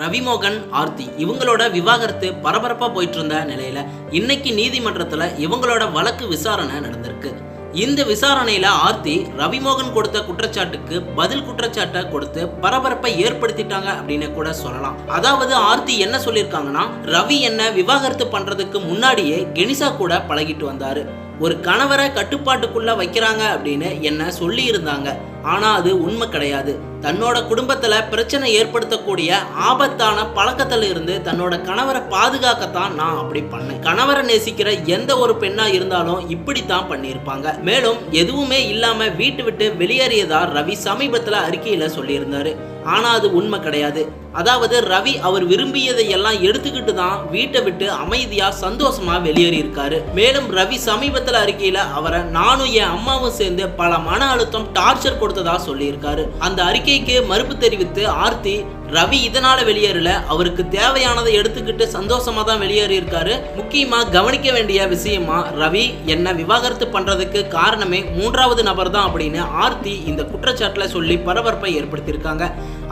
ரவிமோகன் ஆர்த்தி இவங்களோட விவாகரத்து பரபரப்பாக போயிட்டு இருந்த நிலையில இன்னைக்கு நீதிமன்றத்தில் இவங்களோட வழக்கு விசாரணை நடந்திருக்கு. இந்த விசாரணையில ஆர்த்தி ரவிமோகன் கொடுத்த குற்றச்சாட்டுக்கு பதில் குற்றச்சாட்டை கொடுத்து பரபரப்பை ஏற்படுத்திட்டாங்க அப்படின்னு கூட சொல்லலாம். அதாவது ஆர்த்தி என்ன சொல்லியிருக்காங்கன்னா ரவி என்ன விவாகரத்து பண்றதுக்கு முன்னாடியே கெனிசா கூட பழகிட்டு வந்தாரு. ஒரு கணவரை கட்டுப்பாட்டுக்குள்ள வைக்கிறாங்க அப்படின்னு என்ன சொல்லி இருந்தாங்க ஆனா அது உண்மை கிடையாது. தன்னோட குடும்பத்துல பிரச்சனை ஏற்படுத்தக்கூடிய ஆபத்தான பழக்கத்துல இருந்து தன்னோட கணவரை பாதுகாக்கத்தான் நான் அப்படி பண்ணேன். கணவரை நேசிக்கிற எந்த ஒரு பெண்ணா இருந்தாலும் இப்படித்தான் பண்ணியிருப்பாங்க. மேலும் எதுவுமே இல்லாம வீட்டு விட்டு வெளியேறியதா ரவி சமீபத்துல அறிக்கையில சொல்லியிருந்தாரு. ஆனால் அது உண்மை கிடையாது. அதாவது ரவி அவர் விரும்பியதை எல்லாம் எடுத்துக்கிட்டு தான் வீட்டை விட்டு அமைதியா சந்தோஷமா வெளியேறி இருக்காரு மேலும் ரவி சமீபத்தில் அறிக்கையில அவரை நானும் என் அம்மாவும் சேர்ந்து பல மன அழுத்தம் டார்ச்சர் கொடுத்ததா சொல்லியிருக்காரு. அந்த அறிக்கைக்கு மறுப்பு தெரிவித்து ஆர்த்தி ரவி இதனால வெளியேறல. அவருக்கு தேவையானதை எடுத்துக்கிட்டு சந்தோஷமா தான் வெளியேறி இருக்காரு முக்கியமா கவனிக்க வேண்டிய விஷயமா ரவி என்ன விவாகரத்து பண்றதுக்கு காரணமே மூன்றாவது நபர் தான் அப்படின்னு ஆர்த்தி இந்த குற்றச்சாட்டுல சொல்லி பரபரப்பை ஏற்படுத்தியிருக்காங்க.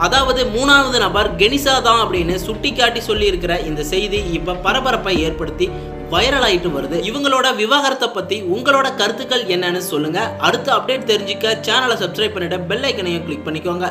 அதாவது மூணாவது நபர் கெனிசா தான் அப்படின்னு சுட்டி காட்டி சொல்லி இருக்கிற இந்த செய்தி இப்ப பரபரப்பை ஏற்படுத்தி வைரல் ஆயிட்டு வருது. இவங்களோட விவாகரத்தை பத்தி உங்களோட கருத்துக்கள் என்னன்னு சொல்லுங்க. அடுத்த அப்டேட் தெரிஞ்சுக்க சேனலை சப்ஸ்கிரைப் பண்ணிட்டு பெல் ஐக்கனையும் கிளிக் பண்ணிக்கோங்க.